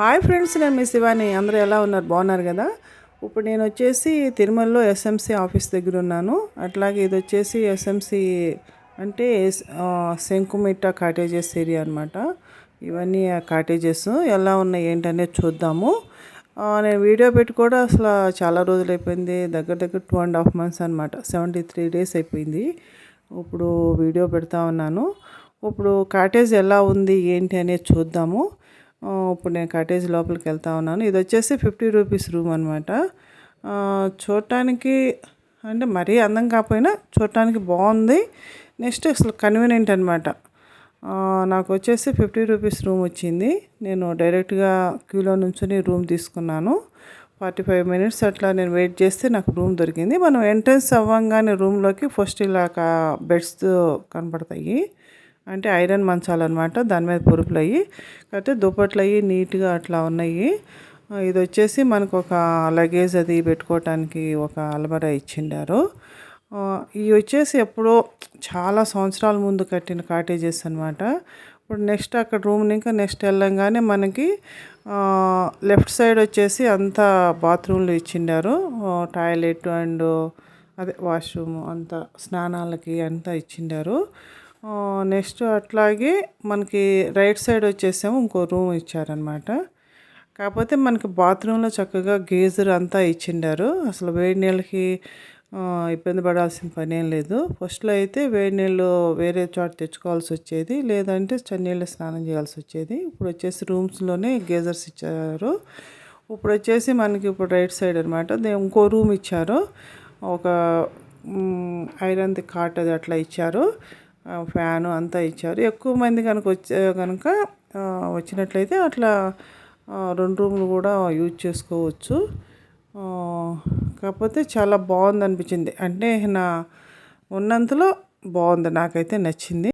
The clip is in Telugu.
హాయ్ ఫ్రెండ్స్ నేను మీ శివాని. అందరూ ఎలా ఉన్నారు? బాగున్నారు కదా? ఇప్పుడు నేను వచ్చేసి తిరుమలలో ఎస్ఎంసి ఆఫీస్ దగ్గర ఉన్నాను. అట్లాగే ఇది వచ్చేసి ఎస్ఎంసి అంటే శంకుమిట్ట కాటేజెస్ ఏరియా అనమాట ఇవన్నీ ఆ కాటేజెస్ ఎలా ఉన్నాయి ఏంటనేది చూద్దాము. నేను వీడియో పెట్టి కూడా అసలు చాలా రోజులు అయిపోయింది. దగ్గర దగ్గర టూ అండ్ హాఫ్ మంత్స్ అనమాట సెవెంటీ త్రీ డేస్ అయిపోయింది. ఇప్పుడు వీడియో పెడతా ఉన్నాను. ఇప్పుడు కాటేజ్ ఎలా ఉంది ఏంటి అనేది చూద్దాము. ఇప్పుడు నేను కాటేజ్ లోపలికి వెళ్తా ఉన్నాను. ఇది వచ్చేసి ఫిఫ్టీ రూపీస్ రూమ్ అనమాట చూడటానికి అంటే మరీ అందం కాకపోయినా చూడటానికి బాగుంది. నెక్స్ట్ అసలు కన్వీనియంట్ అనమాట నాకు వచ్చేసి ఫిఫ్టీ రూపీస్ రూమ్ వచ్చింది. నేను డైరెక్ట్గా క్యూలో నుంచుని రూమ్ తీసుకున్నాను. ఫార్టీ ఫైవ్ మినిట్స్ అట్లా నేను వెయిట్ చేస్తే నాకు రూమ్ దొరికింది. మనం ఎంట్రన్స్ అవ్వంగానే రూమ్లోకి ఫస్ట్ ఇలా బెడ్స్ కనపడతాయి. అంటే ఐరన్ మంచాలు అనమాట దాని మీద పురుపులు అయ్యి కాకపోతే దుప్పట్లు అయ్యి నీట్గా అట్లా ఉన్నాయి. ఇది వచ్చేసి మనకు ఒక లగేజ్ అది పెట్టుకోవటానికి ఒక అలమర ఇచ్చిండారు. ఇవి వచ్చేసి ఎప్పుడో చాలా సంవత్సరాల ముందు కట్టిన కాటేజెస్ అనమాట ఇప్పుడు నెక్స్ట్ అక్కడ రూమ్ ఇంకా నెక్స్ట్ వెళ్ళంగానే మనకి లెఫ్ట్ సైడ్ వచ్చేసి అంతా బాత్రూమ్లు ఇచ్చిండారు. టాయిలెట్ అండ్ అదే వాష్రూమ్ అంతా స్నానాలకి అంతా ఇచ్చిండారు. నెక్స్ట్ అట్లాగే మనకి రైట్ సైడ్ వచ్చేసేమో ఇంకో రూమ్ ఇచ్చారనమాట కాకపోతే మనకి బాత్రూంలో చక్కగా గేజర్ అంతా ఇచ్చిండారు. అసలు వేడి నీళ్ళకి ఇబ్బంది పడాల్సిన పని ఏం లేదు. ఫస్ట్లో అయితే వేడి నీళ్ళు వేరే చోట తెచ్చుకోవాల్సి వచ్చేది లేదంటే చన్నీళ్ళు స్నానం చేయాల్సి వచ్చేది. ఇప్పుడు వచ్చేసి రూమ్స్లోనే గేజర్స్ ఇచ్చారు. ఇప్పుడు వచ్చేసి మనకి ఇప్పుడు రైట్ సైడ్ అనమాట ఇంకో రూమ్ ఇచ్చారు. ఒక ఐరన్ది కాట్ అది అట్లా ఇచ్చారు. ఫ్యాను అంతా ఇచ్చారు. ఎక్కువ మంది కనుక వచ్చే కనుక వచ్చినట్లయితే అట్లా రెండు రూములు కూడా యూజ్ చేసుకోవచ్చు. కాకపోతే చాలా బాగుంది అనిపించింది అంటే నా ఉన్నంతలో బాగుంది నాకైతే నచ్చింది.